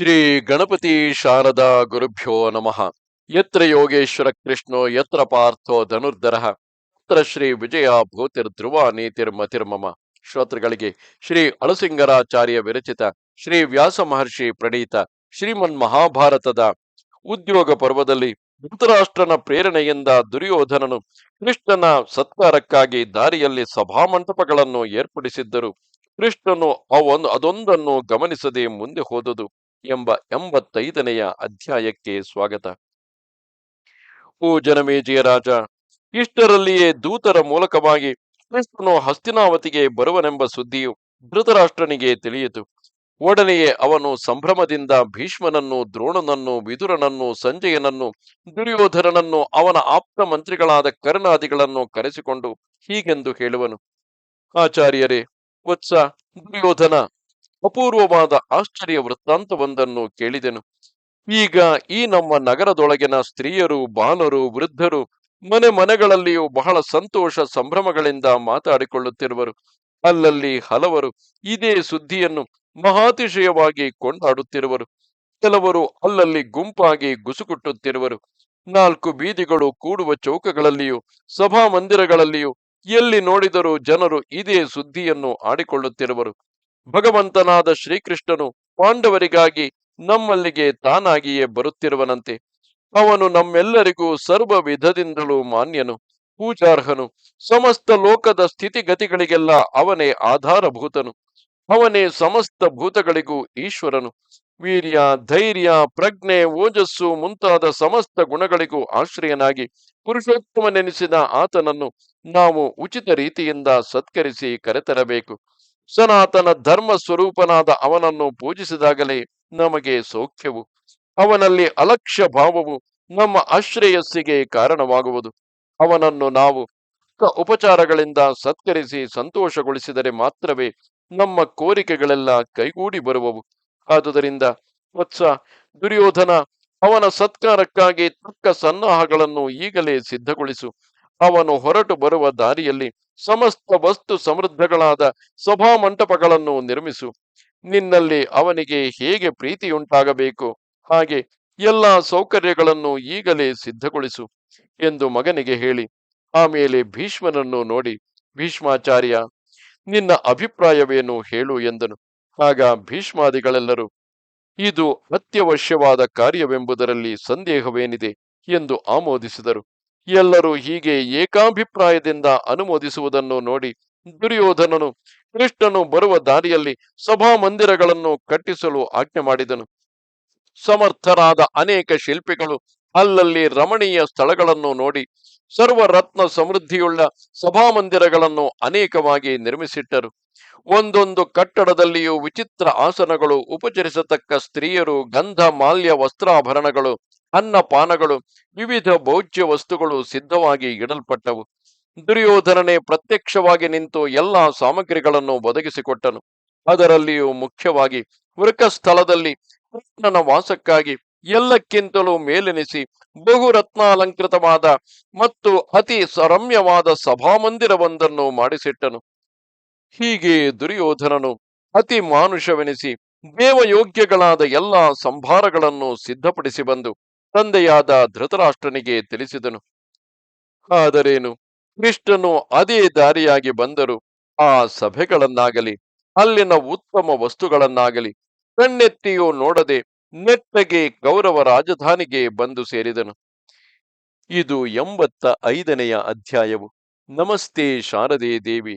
ಶ್ರೀ ಗಣಪತಿ ಶಾರದಾ ಗುರುಭ್ಯೋ ನಮಃ. ಯತ್ರ ಯೋಗೇಶ್ವರ ಕೃಷ್ಣೋ, ಯತ್ರ ಪಾರ್ಥೋ ಧನುರ್ಧರ. ಯತ್ರ ಶ್ರೀ ವಿಜಯ ಭೂತಿರ್ ಧ್ರುವ ನೀತಿರ್ಮತಿರ್ಮಮ ಶ್ರೋತೃಗಳಿಗೆ ಶ್ರೀ ಅಳಸಿಂಗರಾಚಾರ್ಯ ವಿರಚಿತ ಶ್ರೀ ವ್ಯಾಸ ಮಹರ್ಷಿ ಪ್ರಣೀತ ಶ್ರೀಮನ್ ಮಹಾಭಾರತದ ಉದ್ಯೋಗ ಪರ್ವದಲ್ಲಿ ಧೃತರಾಷ್ಟ್ರನ ಪ್ರೇರಣೆಯಿಂದ ದುರ್ಯೋಧನನು ಕೃಷ್ಣನ ಸತ್ಕಾರಕ್ಕಾಗಿ ದಾರಿಯಲ್ಲಿ ಸಭಾಮಂಟಪಗಳನ್ನು ಏರ್ಪಡಿಸಿದ್ದರು. ಕೃಷ್ಣನು ಅವೊಂದು ಅದೊಂದನ್ನು ಗಮನಿಸದೆ ಮುಂದೆ ಹೋದುದು. ಎಂಬ ಎಂಬತ್ತೈದನೆಯ ಅಧ್ಯಾಯಕ್ಕೆ ಸ್ವಾಗತ. ಓ ಜನಮೇಜಯ ರಾಜ ಇಷ್ಟರಲ್ಲಿಯೇ ದೂತರ ಮೂಲಕವಾಗಿ ಕೃಷ್ಣನು ಹಸ್ತಿನಾವತಿಗೆ ಬರುವನೆಂಬ ಸುದ್ದಿಯು ಧೃತರಾಷ್ಟ್ರನಿಗೆ ತಿಳಿಯಿತು. ಒಡನೆಯೇ ಅವನು ಸಂಭ್ರಮದಿಂದ ಭೀಷ್ಮನನ್ನು, ದ್ರೋಣನನ್ನು, ವಿದುರನನ್ನು, ಸಂಜಯನನ್ನು, ದುರ್ಯೋಧನನನ್ನು, ಅವನ ಆಪ್ತ ಮಂತ್ರಿಗಳಾದ ಕರ್ಣಾದಿಗಳನ್ನು ಕರೆಸಿಕೊಂಡು ಹೀಗೆಂದು ಹೇಳುವನು. ಆಚಾರ್ಯರೇ, ವತ್ಸ ದುರ್ಯೋಧನ ಅಪೂರ್ವವಾದ ಆಶ್ಚರ್ಯ ವೃತ್ತಾಂತವೊಂದನ್ನು ಕೇಳಿದೆನು. ಈಗ ಈ ನಮ್ಮ ನಗರದೊಳಗಿನ ಸ್ತ್ರೀಯರು, ಬಾಲರು, ವೃದ್ಧರು ಮನೆ ಮನೆಗಳಲ್ಲಿಯೂ ಬಹಳ ಸಂತೋಷ ಸಂಭ್ರಮಗಳಿಂದ ಮಾತಾಡಿಕೊಳ್ಳುತ್ತಿರುವರು. ಅಲ್ಲಲ್ಲಿ ಹಲವರು ಇದೇ ಸುದ್ದಿಯನ್ನು ಮಹಾತಿಶಯವಾಗಿ ಕೊಂಡಾಡುತ್ತಿರುವರು. ಕೆಲವರು ಅಲ್ಲಲ್ಲಿ ಗುಂಪಾಗಿ ಗುಸುಕುಟ್ಟುತ್ತಿರುವರು ನಾಲ್ಕು ಬೀದಿಗಳು ಕೂಡುವ ಚೌಕಗಳಲ್ಲಿಯೂ ಸಭಾ ಮಂದಿರಗಳಲ್ಲಿಯೂ ಎಲ್ಲಿ ನೋಡಿದರೂ ಜನರು ಇದೇ ಸುದ್ದಿಯನ್ನು ಆಡಿಕೊಳ್ಳುತ್ತಿರುವರು. ಭಗವಂತನಾದ ಶ್ರೀಕೃಷ್ಣನು ಪಾಂಡವರಿಗಾಗಿ ನಮ್ಮಲ್ಲಿಗೆ ತಾನಾಗಿಯೇ ಬರುತ್ತಿರುವನಂತೆ. ಅವನು ನಮ್ಮೆಲ್ಲರಿಗೂ ಸರ್ವ ವಿಧದಿಂದಲೂ ಮಾನ್ಯನು, ಪೂಜಾರ್ಹನು. ಸಮಸ್ತ ಲೋಕದ ಸ್ಥಿತಿಗತಿಗಳಿಗೆಲ್ಲ ಅವನೇ ಆಧಾರಭೂತನು. ಅವನೇ ಸಮಸ್ತ ಭೂತಗಳಿಗೂ ಈಶ್ವರನು. ವೀರ್ಯ, ಧೈರ್ಯ, ಪ್ರಜ್ಞೆ, ಓಜಸ್ಸು ಮುಂತಾದ ಸಮಸ್ತ ಗುಣಗಳಿಗೂ ಆಶ್ರಯನಾಗಿ ಪುರುಷೋತ್ತಮನೆನಿಸಿದ ಆತನನ್ನು ನಾವು ಉಚಿತ ರೀತಿಯಿಂದ ಸತ್ಕರಿಸಿ ಕರೆತರಬೇಕು. ಸನಾತನ ಧರ್ಮ ಸ್ವರೂಪನಾದ ಅವನನ್ನು ಪೂಜಿಸಿದಾಗಲೇ ನಮಗೆ ಸೌಖ್ಯವು. ಅವನಲ್ಲಿ ಅಲಕ್ಷ್ಯ ಭಾವವು ನಮ್ಮ ಆಶ್ರಯಸ್ಸಿಗೆ ಕಾರಣವಾಗುವುದು. ಅವನನ್ನು ನಾವು ಉಪಚಾರಗಳಿಂದ ಸತ್ಕರಿಸಿ ಸಂತೋಷಗೊಳಿಸಿದರೆ ಮಾತ್ರವೇ ನಮ್ಮ ಕೋರಿಕೆಗಳೆಲ್ಲ ಕೈಗೂಡಿ ಬರುವವು. ಆದುದರಿಂದ ವತ್ಸ ದುರ್ಯೋಧನ ಅವನ ಸತ್ಕಾರಕ್ಕಾಗಿ ತಕ್ಕ ಸನ್ನಾಹಗಳನ್ನು ಈಗಲೇ ಸಿದ್ಧಗೊಳಿಸು. ಅವನು ಹೊರಟು ಬರುವ ದಾರಿಯಲ್ಲಿ ಸಮಸ್ತ ವಸ್ತು ಸಮೃದ್ಧಗಳಾದ ಸಭಾ ಮಂಟಪಗಳನ್ನು ನಿರ್ಮಿಸು. ನಿನ್ನಲ್ಲಿ ಅವನಿಗೆ ಹೇಗೆ ಪ್ರೀತಿಯುಂಟಾಗಬೇಕು? ಹಾಗೆ ಎಲ್ಲಾ ಸೌಕರ್ಯಗಳನ್ನು ಈಗಲೇ ಸಿದ್ಧಗೊಳಿಸು ಎಂದು ಮಗನಿಗೆ ಹೇಳಿ. ಆಮೇಲೆ ಭೀಷ್ಮನನ್ನು ನೋಡಿ, ಭೀಷ್ಮಾಚಾರ್ಯ, ನಿನ್ನ ಅಭಿಪ್ರಾಯವೇನು ಹೇಳು ಎಂದನು. ಆಗ ಭೀಷ್ಮಾದಿಗಳೆಲ್ಲರೂ, ಇದು ಅತ್ಯವಶ್ಯವಾದ ಕಾರ್ಯವೆಂಬುದರಲ್ಲಿ ಸಂದೇಹವೇನಿದೆ ಎಂದು ಆಮೋದಿಸಿದರು. ಎಲ್ಲರೂ ಹೀಗೆ ಏಕಾಭಿಪ್ರಾಯದಿಂದ ಅನುಮೋದಿಸುವುದನ್ನು ನೋಡಿ ದುರ್ಯೋಧನನು ಕೃಷ್ಣನು ಬರುವ ದಾರಿಯಲ್ಲಿ ಸಭಾ ಮಂದಿರಗಳನ್ನು ಕಟ್ಟಿಸಲು ಆಜ್ಞೆ ಮಾಡಿದನು. ಸಮರ್ಥರಾದ ಅನೇಕ ಶಿಲ್ಪಿಗಳು ಅಲ್ಲಲ್ಲಿ ರಮಣೀಯ ಸ್ಥಳಗಳನ್ನು ನೋಡಿ ಸರ್ವರತ್ನ ಸಮೃದ್ಧಿಯುಳ್ಳ ಸಭಾಮಂದಿರಗಳನ್ನು ಅನೇಕವಾಗಿ ನಿರ್ಮಿಸಿಟ್ಟರು. ಒಂದೊಂದು ಕಟ್ಟಡದಲ್ಲಿಯೂ ವಿಚಿತ್ರ ಆಸನಗಳು ಉಪಚರಿಸತಕ್ಕ ಸ್ತ್ರೀಯರು, ಗಂಧ, ಮಾಲ್ಯ, ವಸ್ತ್ರಾಭರಣಗಳು ಅನ್ನಪಾನಗಳು ವಿವಿಧ ಭೌಜ್ಯ ವಸ್ತುಗಳು ಸಿದ್ಧವಾಗಿ ಇಡಲ್ಪಟ್ಟವು. ದುರ್ಯೋಧನನೇ ಪ್ರತ್ಯಕ್ಷವಾಗಿ ನಿಂತು ಎಲ್ಲಾ ಸಾಮಗ್ರಿಗಳನ್ನು ಒದಗಿಸಿಕೊಟ್ಟನು. ಅದರಲ್ಲಿಯೂ ಮುಖ್ಯವಾಗಿ ವೃಕ ಸ್ಥಳದಲ್ಲಿ ಕೃಷ್ಣನ ವಾಸಕ್ಕಾಗಿ ಎಲ್ಲಕ್ಕಿಂತಲೂ ಮೇಲೆನಿಸಿ ಬಹುರತ್ನಾಲಂಕೃತವಾದ ಮತ್ತು ಅತಿ ಸರಮ್ಯವಾದ ಸಭಾಮಂದಿರವೊಂದನ್ನು ಮಾಡಿಸಿಟ್ಟನು. ಹೀಗೆ ದುರ್ಯೋಧನನು ಅತಿ ಮಾನುಷವೆನಿಸಿ ದೇವಯೋಗ್ಯಗಳಾದ ಎಲ್ಲಾ ಸಂಭಾರಗಳನ್ನು ಸಿದ್ಧಪಡಿಸಿ ಬಂದು ತಂದೆಯಾದ ಧೃತರಾಷ್ಟ್ರನಿಗೆ ತಿಳಿಸಿದನು. ಆದರೇನು, ಕೃಷ್ಣನು ಅದೇ ದಾರಿಯಾಗಿ ಬಂದರು ಆ ಸಭೆಗಳನ್ನಾಗಲಿ, ಅಲ್ಲಿನ ಉತ್ತಮ ವಸ್ತುಗಳನ್ನಾಗಲಿ, ಕಣ್ಣೆತ್ತಿಯೂ ನೋಡದೆ ನೆಟ್ಟಗೆ ಗೌರವ ರಾಜಧಾನಿಗೆ ಬಂದು ಸೇರಿದನು. ಇದು ಎಂಬತ್ತ ಐದನೆಯ ಅಧ್ಯಾಯವು. ನಮಸ್ತೆ ಶಾರದೆ ದೇವಿ.